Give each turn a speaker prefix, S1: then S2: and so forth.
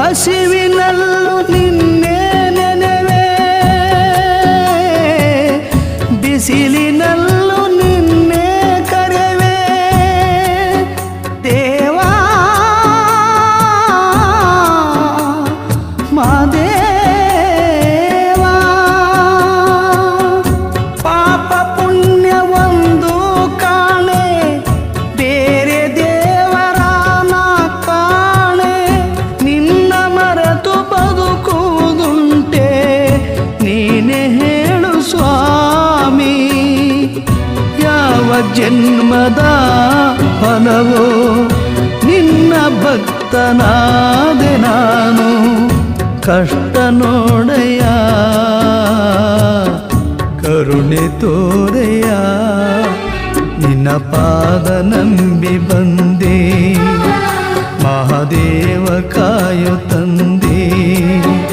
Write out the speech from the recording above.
S1: ಹಸಿವಿನಲ್ಲೂ ನಿನ್ನೆ ನೆನೆವೆ ಬಿಸಿಲಿನಲ್ಲೂ ಜನ್ಮದ ಫಲವೋ? ನಿನ್ನ ಭಕ್ತನಾದೆ ನಾನು ಕಷ್ಟ ನೋಡೆಯ ಕರುಣೆ ತೋರೆಯ ನಿನ್ನ ಪಾದ ನಂಬಿ ಬಂದೆ, ಮಹಾದೇವ ಕಾಯು ತಂದೆ.